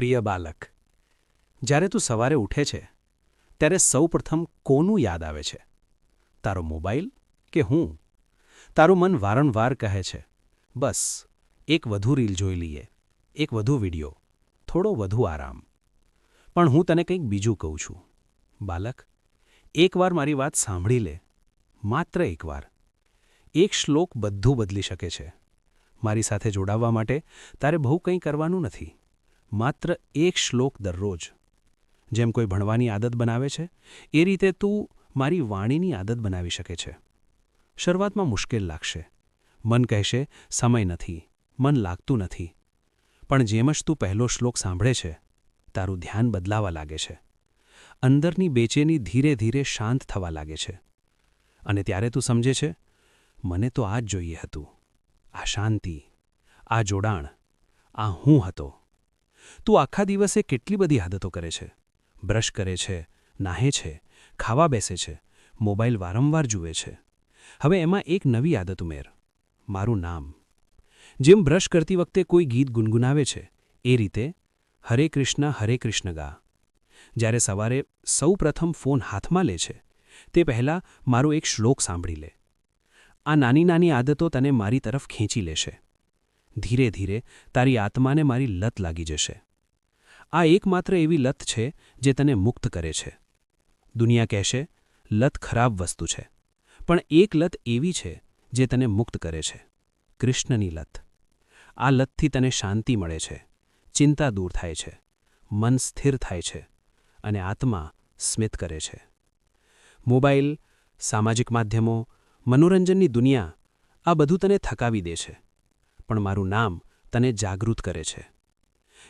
પ્રિય બાલક. જ્યારે તું સવારે ઉઠે છે, ત્યારે સૌપ્રથમ કોનું યાદ આવે છે? તારો મોબાઈલ કે હું? તારું મન વારંવાર કહે છે, બસ, એક વધુ રીલ જોઈ લઈએ, એક વધુ વિડિયો, થોડો વધુ આરામ. પણ હું તને કંઈક બીજું કહું છું. બાલક, એકવાર મારી વાત સાંભળી લે, માત્ર એકવાર. એક શ્લોક બધું બદલી શકે છે. મારી સાથે જોડાવવા માટે તારે બહુ કંઈ કરવાનું નથી. માત્ર એક શ્લોક દરરોજ. જેમ કોઈ ભણવાની આદત બનાવે છે, એ રીતે તું મારી વાણીની આદત બનાવી શકે છે. શરૂઆતમાં મુશ્કેલ લાગશે. મન કહેશે, સમય નથી. મન લાગતું નથી. પણ જેમ જ તું પહેલો શ્લોક સાંભળે છે, તારું ધ્યાન બદલાવા લાગે છે. અંદરની બેચેની ધીરે ધીરે શાંત થવા લાગે છે. અને ત્યારે તું સમજે છે, મને તો આ જ જોઈએ હતું. આ શાંતિ, આ જોડાણ, આ હું હતો. તું આખા દિવસે કેટલી બધી આદતો કરે છે? બ્રશ કરે છે, નાહે છે, ખાવા બેસે છે, મોબાઈલ વારંવાર જુએ છે. હવે એમાં એક નવી આદત ઉમેર. મારું નામ. જેમ બ્રશ કરતી વખતે કોઈ ગીત ગુનગુનાવે છે, એ રીતે હરે કૃષ્ણ હરે કૃષ્ણ ગા. જ્યારે સવારે સૌ ફોન હાથમાં લે છે, તે પહેલાં મારો એક શ્લોક સાંભળી લે. આ નાની નાની આદતો તને મારી તરફ ખેંચી લેશે. ધીરે ધીરે તારી આત્માને મારી લત લાગી જશે. આ એકમાત્ર એવી લત છે જે તને મુક્ત કરે છે. દુનિયા કહેશે, લત ખરાબ વસ્તુ છે. પણ એક લત એવી છે જે તને મુક્ત કરે છે, કૃષ્ણની લત. આ લતથી તને શાંતિ મળે છે, ચિંતા દૂર થાય છે, મન સ્થિર થાય છે અને આત્મા સ્મિત કરે છે. મોબાઈલ, સામાજિક માધ્યમો, મનોરંજનની દુનિયા આ બધું તને થકાવી દે છે. પણ મારું નામ તને જાગૃત કરે છે.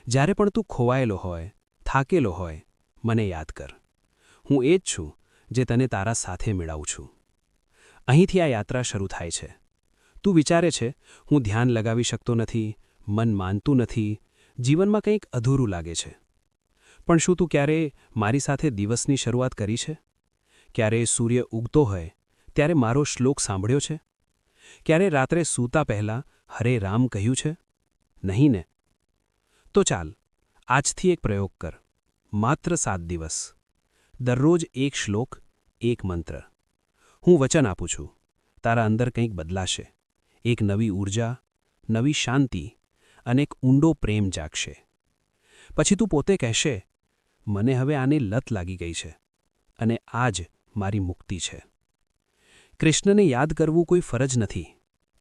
જ્યારે પણ તું ખોવાયેલો હોય, થાકેલો હોય, મને યાદ કર. હું એ જ છું જે તને તારા સાથે મેળવું છું. અહીંથી આ યાત્રા શરૂ થાય છે. તું વિચારે છે, હું ધ્યાન લગાવી શકતો નથી, મન માનતું નથી, જીવનમાં કંઈક અધૂરું લાગે છે. પણ શું તું ક્યારેય મારી સાથે દિવસની શરૂઆત કરી છે? ક્યારેય સૂર્ય ઉગતો હોય, ત્યારે મારો શ્લોક સાંભળ્યો છે? ક્યારે રાત્રે સૂતા પહેલાં હરે રામ કહ્યું છે? નહીં ને. તો ચાલ, આજથી એક પ્રયોગ કર. માત્ર સાત દિવસ. દરરોજ એક શ્લોક, એક મંત્ર. હું વચન આપું છું. તારા અંદર કંઈક બદલાશે. એક નવી ઊર્જા નવી શાંતિ અને એક ઊંડો પ્રેમ જાગશે. પછી તું પોતે કહેશે, મને હવે આની લત લાગી ગઈ છે અને આ જ મારી મુક્તિ છે. કૃષ્ણને યાદ કરવું કોઈ ફરજ નથી.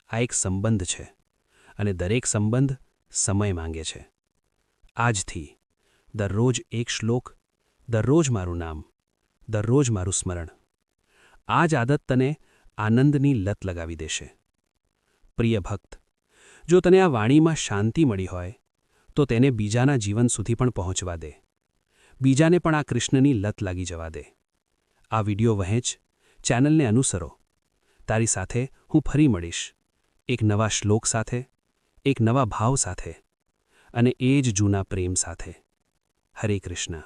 આ એક સંબંધ છે. અને દરેક સંબંધ સમય માંગે છે. આજથી દરરોજ એક શ્લોક, દરરોજ મારું નામ, દરરોજ મારું સ્મરણ. આ જ આદત તને આનંદની લત લગાવી દેશે. પ્રિય ભક્ત, જો તને આ વાણીમાં શાંતિ મળી હોય, તો તેને બીજાના જીવન સુધી પણ પહોંચવા દે. બીજાને પણ આ કૃષ્ણની લત લાગી જવા દે. આ વિડિયો વહેંચ, ચેનલને અનુસરો. તારી સાથે હું ફરી મળીશ. એક નવા શ્લોક સાથે એક નવા ભાવ સાથે અને એ જ જૂના પ્રેમ સાથે. હરે કૃષ્ણ.